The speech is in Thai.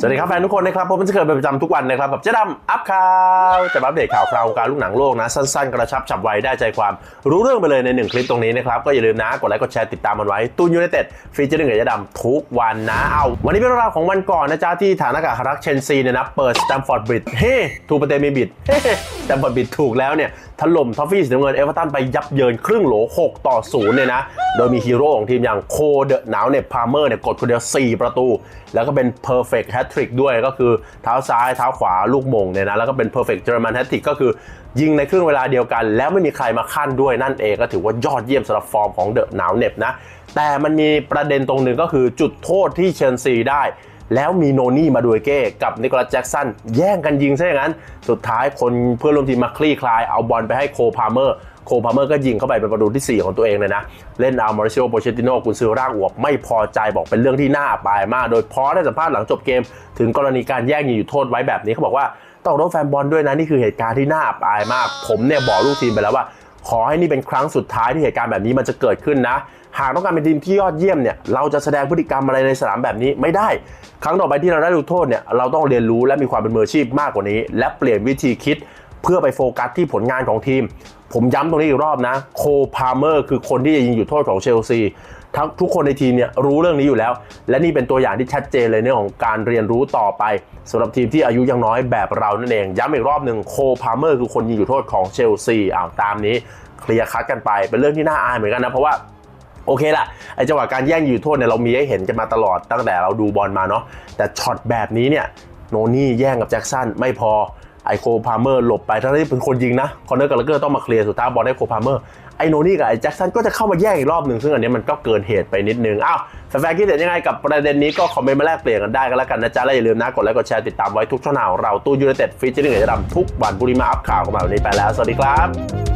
สวัสดีครับแฟนทุกคนนะครับผมจะเกิดเป็นประจำทุกวันนะครับกับเจ๊ดำอัพข่าวจะอัปเดตข่าวคราวการลูกหนังโลกนะ สั้นๆ กระชับฉับไวได้ใจความรู้เรื่องไปเลยในหนึ่งคลิปตรงนี้นะครับ ก็อย่าลืมนะกดไลค์กดแชร์ติดตามมันไว้ตูนยูไนเต็ดฟีเจอร์หนึ่งกับเจ๊ดำทุกวันนะเอา วันนี้เป็นเรื่องราวของวันก่อนนะจ๊ะที่ฐานอากาศรักเชนซีเนี่ยนะเปิดสแตมฟอร์ดบริดเฮ้ถูกประเดมีบิดเฮ้สแตมฟอร์ดบริดถูกแล้วเนี่ย ถล่มทอฟฟี่สีน้ำเงินเอเวอร์ตันไปยับเยินครึ่งโหล 6 ต่อ 0 เนี่ยนะ โดยมีฮีโร่ของทีมอย่างโคเดอะหนาวเนี่ยพาเมอร์เนี่ยกดคนเดียว 4 ประตู แล้วก็เป็น perfect hat trick ด้วยก็คือเท้าซ้ายเท้าขวาลูกมงเนี่ยนะ แล้วก็เป็น perfect German hat trick ก็คือยิงในครึ่งเวลาเดียวกัน แล้วไม่มีใครมาขั้นด้วยนั่นเองก็ถือว่ายอดเยี่ยมสำหรับฟอร์มของเดอะหนาวเน็บนะแต่มันมีประเด็นตรงหนึ่งก็คือจุดโทษที่เชลซีได้ แล้วมีโนนี่มาดูเก้กับนิโคลัสแจ็กสันแย่งกันยิงซะอย่างนั้น สุดท้ายคนเพื่อนร่วมทีมมาคลี่คลายเอาบอลไปให้โคพาเมอร์โคพาเมอร์ก็ยิงเข้าไปเป็นประตูที่ 4 ของตัวเองเลยนะ เล่นเอามาริซิโอโปเชติโนกุนซือร่างอวบไม่พอใจบอกเป็นเรื่องที่น่าอับอายมาก โดยพอได้สัมภาษณ์หลังจบเกม ถึงกรณีการแย่งยิงอยู่โทษไว้แบบนี้เขาบอกว่าต้องรบแฟนบอลด้วยนะ นี่คือเหตุการณ์ที่น่าอับอายมาก ผมเนี่ยบอกลูกทีมไปแล้วว่า ขอให้นี่เป็นครั้งสุดท้ายที่เหตุการณ์แบบนี้มันจะเกิดขึ้นนะ หากต้องการเป็นทีมที่ยอดเยี่ยมเนี่ยเราจะแสดงพฤติกรรมอะไรในสนามแบบนี้ไม่ได้ ครั้งต่อไปที่เราได้ลูกโทษเนี่ยเราต้องเรียนรู้และมีความเป็นมืออาชีพมากกว่านี้ และเปลี่ยนวิธีคิดเพื่อไปโฟกัสที่ผลงานของทีม ผมย้ำตรงนี้อีกรอบนะ โคพาเมอร์คือคนที่จะยิงอยู่โทษของเชลซีทั้งทุกคนในทีมเนี่ยรู้เรื่องนี้อยู่แล้ว และนี่เป็นตัวอย่างที่ชัดเจนเลยเรื่องของการเรียนรู้ต่อไปสำหรับทีมที่อายุยังน้อยแบบเรานั่นเอง ย้ำอีกรอบหนึ่งโคพาเมอร์คือคนยิงอยู่โทษของเชลซีอ้าวตามนี้เคลียร์คัดกันไปเป็นเรื่องที่น่าอายเหมือนกันนะเพราะว่าโอเคละไอจังหวะการแย่งยิงจุดโทษเนี่ยเรามีให้เห็นกันมาตลอดตั้งแต่เราดูบอลมาเนาะแต่ช็อตแบบนี้เนี่ยโนนี่แย่งกับแจ็คสันไม่พอ ไอโคพาเมอร์หลบไปทั้งที่เป็นคนยิงนะคอนเนอร์กับเลเกอร์ต้องมาเคลียร์สุดท้ายบอลให้โคพาเมอร์ไอโนนี่กับไอแจ็คสันก็จะเข้ามาแย่งอีกรอบหนึ่งซึ่งอันนี้มันก็เกินเหตุไปนิดนึงอ้าวแฟนๆคิดเห็นยังไงกับประเด็นนี้ก็คอมเมนต์มาแลกเปลี่ยนกันได้กันแล้วกันนะจ๊ะและอย่าลืมนะกดไลค์กดแชร์ติดตามไว้ทุกช่องทางของเราตู้ยูไนเต็ดฟีเจอร์หนึ่งจะดำทุกวันบุรีมาอัพข่าวกันมาวันนี้ไปแล้วสวัสดีครับ